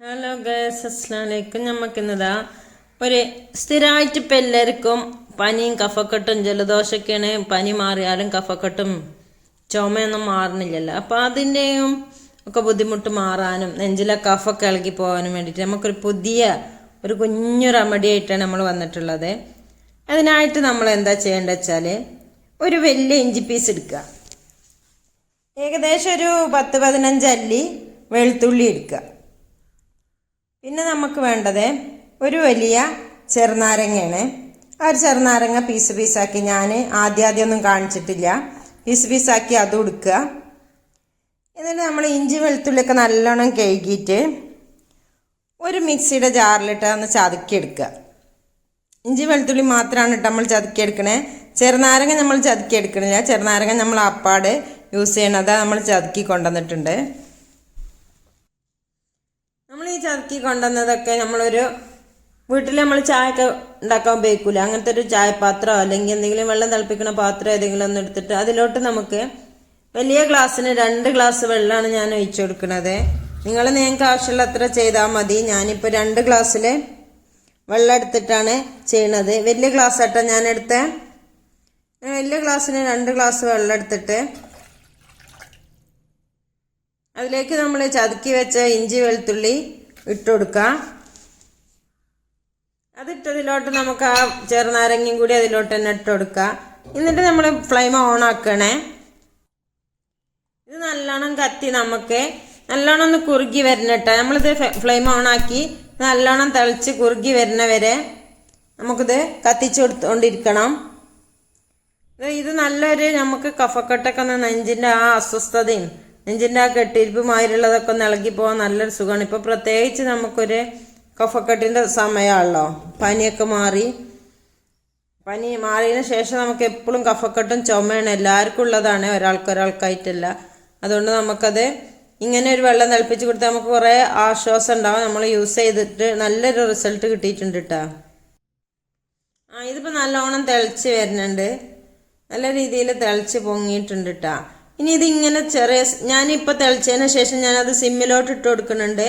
Hello guys അസ്ലാമലൈക്കും നമുക്കിന്നതാ ഒരു സ്ഥിരമായിട്ട് ഇപ്പം എല്ലാവർക്കും പനിയും കഫക്കെട്ടും ജലദോഷമൊക്കെയാണ് പനി മാറിയാലും കഫക്കെട്ടും ചുമയൊന്നും മാറണില്ലല്ലോ. അപ്പോൾ അതിന്റെയും ഒക്കെ ബുദ്ധിമുട്ട് മാറാനും നെഞ്ചിലെ കഫൊക്കെ ഇളകി പോകാനും വേണ്ടിയിട്ട് നമുക്കൊരു പുതിയ ഒരു കുഞ്ഞു റെമഡി ആയിട്ടാണ് നമ്മൾ വന്നിട്ടുള്ളത്. അതിനായിട്ട് നമ്മൾ എന്താ ചെയ്യേണ്ടത് വെച്ചാൽ ഒരു വലിയ ഇഞ്ചി പീസ് എടുക്കുക. ഏകദേശം ഒരു പത്ത് പതിനഞ്ച് അല്ലി വെളുത്തുള്ളി എടുക്കുക. പിന്നെ നമുക്ക് വേണ്ടത് ഒരു വലിയ ചെറുനാരങ്ങയാണ്. ആ ഒരു ചെറുനാരങ്ങ പീസ് പീസാക്കി ഞാൻ ആദ്യാദ്യമൊന്നും കാണിച്ചിട്ടില്ല. പീസ് പീസാക്കി അതും എടുക്കുക. എന്നിട്ട് നമ്മൾ ഇഞ്ചി വെളുത്തുള്ളിയൊക്കെ നല്ലോണം കഴുകിയിട്ട് ഒരു മിക്സിയുടെ ജാറിലിട്ട് ഒന്ന് ചതുക്കിയെടുക്കുക. ഇഞ്ചി വെളുത്തുള്ളി മാത്രമാണ് ഇട്ട് നമ്മൾ ചതുക്കിയെടുക്കണേ. ചെറുനാരങ്ങ നമ്മൾ ചതുക്കിയെടുക്കണില്ല. ചെറുനാരങ്ങ നമ്മൾ അപ്പാട് യൂസ് ചെയ്യണത് നമ്മൾ ചതുക്കി കൊണ്ടുവന്നിട്ടുണ്ട്. ചതുക്കി കൊണ്ടുവന്നതൊക്കെ നമ്മളൊരു വീട്ടിൽ നമ്മൾ ചായ ഒക്കെ ഉണ്ടാക്കാൻ ഉപയോഗിക്കൂല. അങ്ങനത്തെ ഒരു ചായപാത്രം അല്ലെങ്കിൽ എന്തെങ്കിലും വെള്ളം തിളപ്പിക്കുന്ന പാത്രം ഏതെങ്കിലും ഒന്ന് എടുത്തിട്ട് അതിലോട്ട് നമുക്ക് വലിയ ഗ്ലാസ്സിന് രണ്ട് ഗ്ലാസ് വെള്ളമാണ് ഞാൻ ഒഴിച്ചു കൊടുക്കുന്നത്. നിങ്ങൾ നിങ്ങൾക്ക് ആവശ്യമുള്ള അത്ര ചെയ്താൽ മതി. ഞാനിപ്പോൾ രണ്ട് ഗ്ലാസ്സിൽ വെള്ളം എടുത്തിട്ടാണ് ചെയ്യണത്. വലിയ ഗ്ലാസ് ആട്ടോ ഞാൻ എടുത്ത വലിയ ഗ്ലാസ്സിന് രണ്ട് ഗ്ലാസ് വെള്ളം എടുത്തിട്ട് അതിലേക്ക് നമ്മൾ ചതുക്കി വെച്ച ഇഞ്ചി വെളുത്തുള്ളി ഇട്ട് കൊടുക്കാം അതിട്ടതിലോട്ട് നമുക്ക് ആ ചെറുനാരങ്ങയും കൂടി അതിലോട്ട് തന്നെ ഇട്ട് എന്നിട്ട് നമ്മൾ ഫ്ലെയിം ഓൺ ആക്കണേ. ഇത് നല്ലോണം കത്തി നമുക്ക്. നല്ലോണം ഒന്ന് കുറുകി വരണട്ടോ നമ്മളിത് ഫ്ലെയിം ഓൺ ആക്കി നല്ലോണം തിളച്ച് കുറുകി വരുന്ന വരെ നമുക്കിത് കത്തിച്ചു കൊടുത്തുകൊണ്ടിരിക്കണം ഇത് നല്ലൊരു നമുക്ക് കഫക്കെട്ടൊക്കെ നെഞ്ചിന്റെ ആ അസ്വസ്ഥതയും നെഞ്ചിന്റെ ആ കെട്ടിരിപ്പ് മാതിരിയുള്ളതൊക്കെ ഒന്ന് ഇളകി പോകാൻ നല്ലൊരു സുഖമാണ്. ഇപ്പോൾ പ്രത്യേകിച്ച് നമുക്കൊരു കഫക്കെട്ടിന്റെ സമയമാണല്ലോ. പനിയൊക്കെ മാറി. പനി മാറിയതിന് ശേഷം നമുക്ക് എപ്പോഴും കഫക്കെട്ടും ചുമയാണ്. എല്ലാവർക്കും ഉള്ളതാണ്. ഒരാൾക്ക് ഒരാൾക്കായിട്ടല്ല. അതുകൊണ്ട് നമുക്കത് ഇങ്ങനെ ഒരു വെള്ളം തിളപ്പിച്ച് കൊടുത്താൽ നമുക്ക് കുറേ ആശ്വാസം ഉണ്ടാവും. നമ്മൾ യൂസ് ചെയ്തിട്ട് നല്ലൊരു റിസൾട്ട് കിട്ടിയിട്ടുണ്ട് കേട്ടോ ആ ഇതിപ്പോൾ നല്ലോണം തിളച്ച് വരുന്നുണ്ട്. നല്ല രീതിയിൽ തിളച്ച് പൊങ്ങിയിട്ടുണ്ട് കേട്ടോ ഇനി ഇതിങ്ങനെ ചെറിയ ഞാനിപ്പോൾ തിളച്ചതിന് ശേഷം ഞാനത് സിമ്മിലോട്ട് ഇട്ട് കൊടുക്കുന്നുണ്ട്.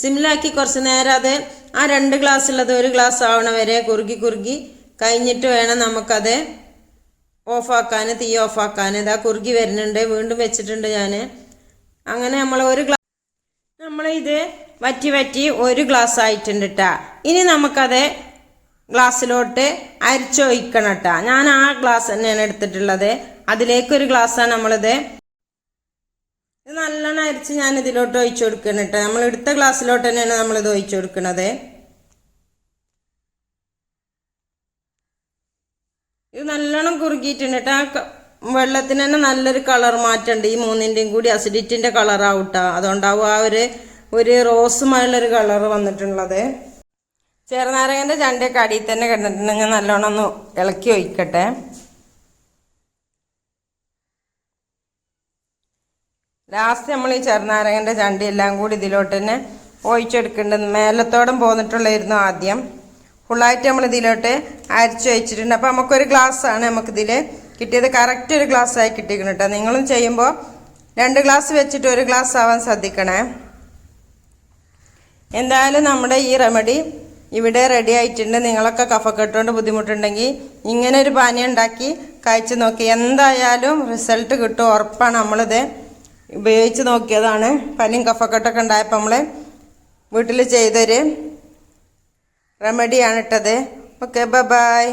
സിമ്മിലാക്കി കുറച്ച് നേരം അത് ആ രണ്ട് ഗ്ലാസ് ഉള്ളത് ഒരു ഗ്ലാസ് ആവണ വരെ കുറുകി കുറുകി കഴിഞ്ഞിട്ട് വേണം നമുക്കത് ഓഫാക്കാൻ തീ ഓഫാക്കാൻ ഇതാ കുറുകി വരുന്നുണ്ട്. വീണ്ടും വെച്ചിട്ടുണ്ട് ഞാൻ അങ്ങനെ നമ്മൾ ഒരു ഗ്ലാസ് നമ്മളിത് വറ്റി വറ്റി ഒരു ഗ്ലാസ് ആയിട്ടുണ്ട് കേട്ടാ ഇനി നമുക്കത് ഗ്ലാസ്സിലോട്ട് അരിച്ചൊഴിക്കണം കേട്ടാ ഞാൻ ആ ഗ്ലാസ് തന്നെയാണ് എടുത്തിട്ടുള്ളത്. അതിലേക്കൊരു ഗ്ലാസ്സാണ് നമ്മളിത്. ഇത് നല്ലോണം അരിച്ച് ഞാൻ ഇതിലോട്ട് ഒഴിച്ചു കൊടുക്കണം കേട്ടോ. നമ്മൾ എടുത്ത ഗ്ലാസ്സിലോട്ട് തന്നെയാണ് നമ്മളിത് ഒഴിച്ചു കൊടുക്കുന്നത് ഇത് നല്ലോണം കുറുകിയിട്ടുണ്ട് കേട്ടോ. ആ വെള്ളത്തിന് തന്നെ നല്ലൊരു കളർ മാറ്റമുണ്ട്. ഈ മൂന്നിന്റെയും കൂടി അസിഡിറ്റിന്റെ കളറാവൂട്ടോ അതുകൊണ്ടാവും ആ ഒരു ഒരു റോസുമായുള്ളൊരു കളർ വന്നിട്ടുള്ളത്. ചെറുനാരകന്റെ ചണ്ടയൊക്കെ അടിയിൽ തന്നെ കിടന്നിട്ടുണ്ടെങ്കിൽ നല്ലോണം ഒന്ന് ഇളക്കി ഒഴിക്കട്ടെ. ലാസ്റ്റ് നമ്മൾ ഈ ചെറുനാരങ്ങന്റെ ചണ്ടി എല്ലാം കൂടി ഇതിലോട്ട് തന്നെ ഒഴിച്ചെടുക്കേണ്ടത് മേലത്തോടം പോന്നിട്ടുള്ളായിരുന്നു ആദ്യം. ഫുള്ളായിട്ട് നമ്മൾ ഇതിലോട്ട് അരച്ച് വെച്ചിട്ടുണ്ട്. അപ്പോൾ നമുക്കൊരു ഗ്ലാസ്സാണ് നമുക്കിതിൽ കിട്ടിയത്. കറക്റ്റ് ഒരു ഗ്ലാസ് ആയി കിട്ടിക്കണം കേട്ടോ. നിങ്ങളും ചെയ്യുമ്പോൾ രണ്ട് ഗ്ലാസ് വെച്ചിട്ട് ഒരു ഗ്ലാസ് ആവാൻ ശ്രദ്ധിക്കണേ. എന്തായാലും നമ്മുടെ ഈ റെമഡി ഇവിടെ റെഡി ആയിട്ടുണ്ട്. നിങ്ങളൊക്കെ കഫക്കെട്ടുകൊണ്ട് ബുദ്ധിമുട്ടുണ്ടെങ്കിൽ ഇങ്ങനെ ഒരു പാനീയം ഉണ്ടാക്കി കഴിച്ചു നോക്കി. എന്തായാലും റിസൾട്ട് കിട്ടും. ഉറപ്പാണ് നമ്മളിത്. ഉപയോഗിച്ച് നോക്കിയതാണ്. പനിയും കഫക്കെട്ടൊക്കെ ഉണ്ടായപ്പോൾ നമ്മൾ വീട്ടിൽ ചെയ്തൊരു റെമഡിയാണ് ഇട്ടത്. Okay bye